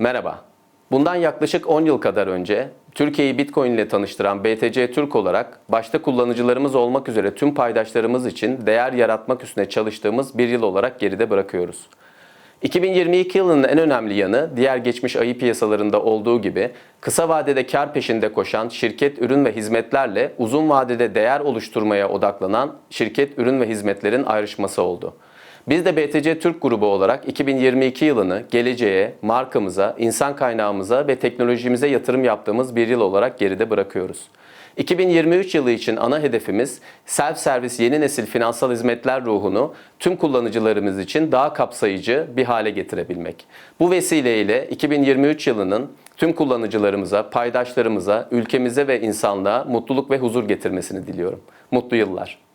Merhaba. Bundan yaklaşık 10 yıl kadar önce Türkiye'yi Bitcoin ile tanıştıran BTC Türk olarak başta kullanıcılarımız olmak üzere tüm paydaşlarımız için değer yaratmak üstüne çalıştığımız bir yıl olarak geride bırakıyoruz. 2022 yılının en önemli yanı diğer geçmiş ayı piyasalarında olduğu gibi kısa vadede kar peşinde koşan şirket ürün ve hizmetlerle uzun vadede değer oluşturmaya odaklanan şirket ürün ve hizmetlerin ayrışması oldu. Biz de BTC Türk grubu olarak 2022 yılını geleceğe, markamıza, insan kaynağımıza ve teknolojimize yatırım yaptığımız bir yıl olarak geride bırakıyoruz. 2023 yılı için ana hedefimiz self-servis yeni nesil finansal hizmetler ruhunu tüm kullanıcılarımız için daha kapsayıcı bir hale getirebilmek. Bu vesileyle 2023 yılının tüm kullanıcılarımıza, paydaşlarımıza, ülkemize ve insanlığa mutluluk ve huzur getirmesini diliyorum. Mutlu yıllar.